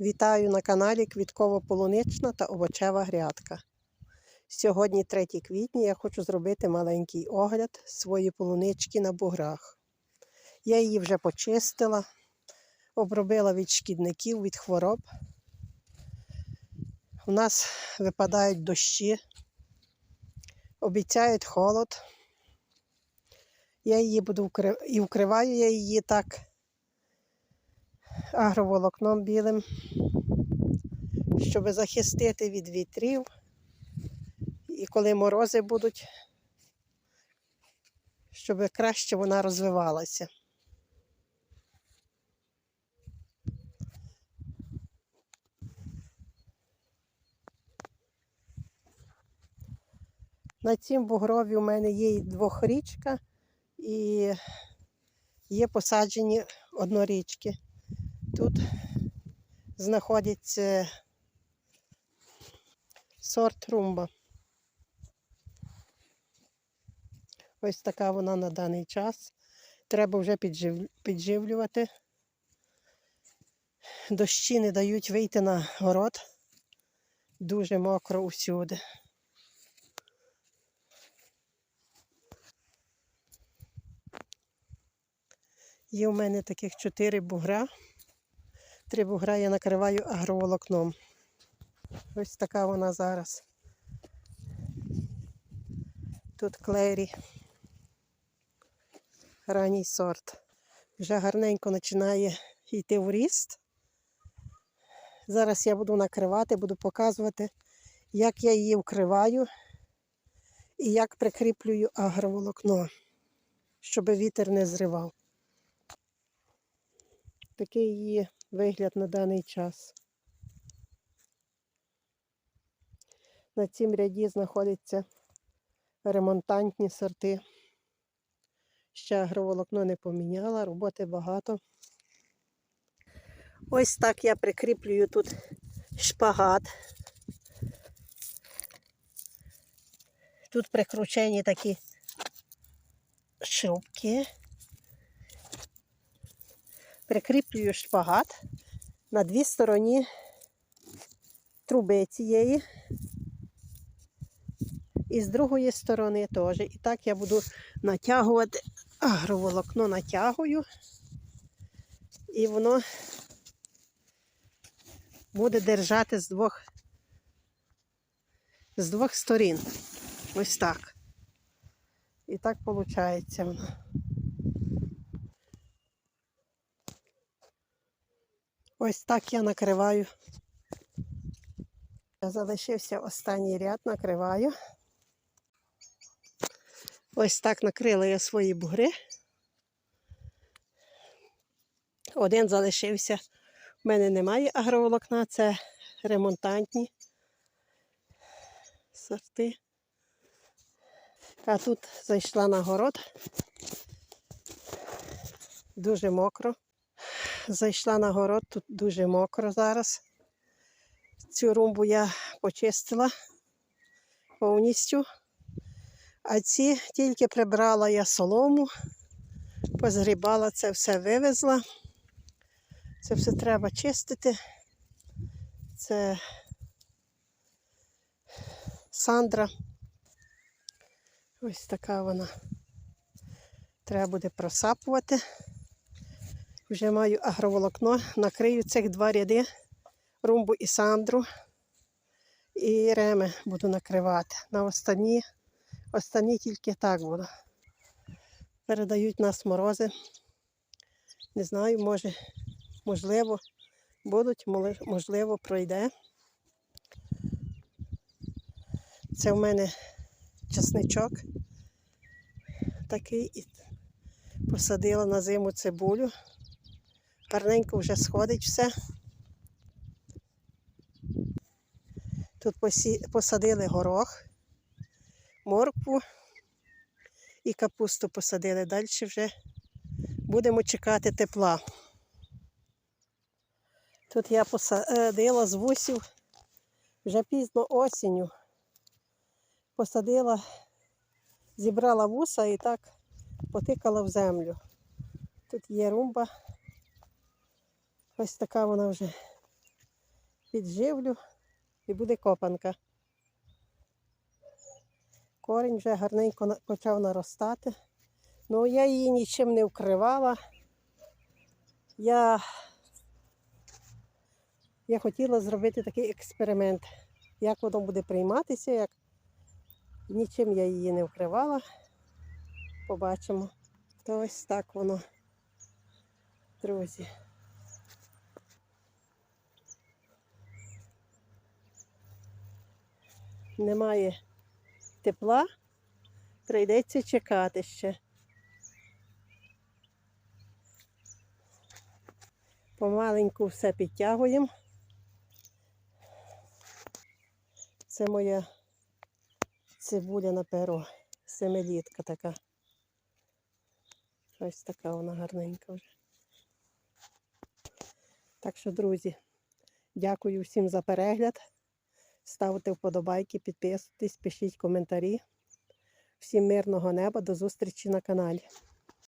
Вітаю на каналі Квітково-полунична та овочева грядка. Сьогодні 3 квітня я хочу зробити маленький огляд своєї полунички на буграх. Я її вже почистила, обробила від шкідників, від хвороб. У нас випадають дощі, обіцяють холод. Я її буду вкри- і вкриваю я її так агроволокном білим, щоб захистити від вітрів. І коли морози будуть, щоб краще вона розвивалася. На цім бугрові у мене є і двохрічка і є посаджені однорічки. Тут знаходиться сорт румба. Ось така вона на даний час. Треба вже піджив... підживлювати. Дощі не дають вийти на город. Дуже мокро усюди. Є у мене таких чотири бугра. Три бугра я накриваю агроволокном. Ось така вона зараз. Тут клері. Ранній сорт. Вже гарненько починає йти в ріст. Зараз я буду накривати, буду показувати, як я її вкриваю і як прикріплюю агроволокно, щоб вітер не зривав. Такий її вигляд на даний час. На цім ряді знаходяться ремонтантні сорти. Ще агроволокно не поміняла, роботи багато. Ось так я прикріплюю тут шпагат. Тут прикручені такі шилки. Прикріплюю шпагат на дві стороні труби цієї. І з другої сторони теж. І так я буду натягувати агроволокно натягую. І воно буде держати з двох, з двох сторін. Ось так. І так виходить воно. Ось так я накриваю. Залишився останній ряд, накриваю. Ось так накрила я свої бугри. Один залишився. У мене немає агроволокна, це ремонтантні сорти. А тут зайшла на город. Дуже мокро. Зайшла на город, тут дуже мокро зараз. Цю румбу я почистила повністю. А ці тільки прибрала я солому, позгрібала це все вивезла. Це все треба чистити. Це Сандра. Ось така вона. Треба буде просапувати. Вже маю агроволокно, накрию цих два ряди, румбу і сандру. І реми буду накривати. На останні, останні тільки так буду. Передають нас морози. Не знаю, може, можливо, будуть, можливо, пройде. Це в мене часничок такий і посадила на зиму цибулю. Гарненько вже сходить все. Тут посадили горох, моркву і капусту посадили. Далі вже будемо чекати тепла. Тут я посадила з вусів вже пізно осінню. Посадила, зібрала вуса і так потикала в землю. Тут є румба. Ось така вона вже підживлю і буде копанка. Корінь вже гарненько почав наростати. Ну, я її нічим не вкривала. Я, я хотіла зробити такий експеримент, як воно буде прийматися, як нічим я її не вкривала. Побачимо. То ось так воно, друзі. Немає тепла, прийдеться чекати ще. Помаленьку все підтягуємо. Це моя цибуля на перо, семилітка така. Ось така вона гарненька вже. Так що, друзі, дякую всім за перегляд. Ставте вподобайки, підписуйтесь, пишіть коментарі. Всім мирного неба, до зустрічі на каналі.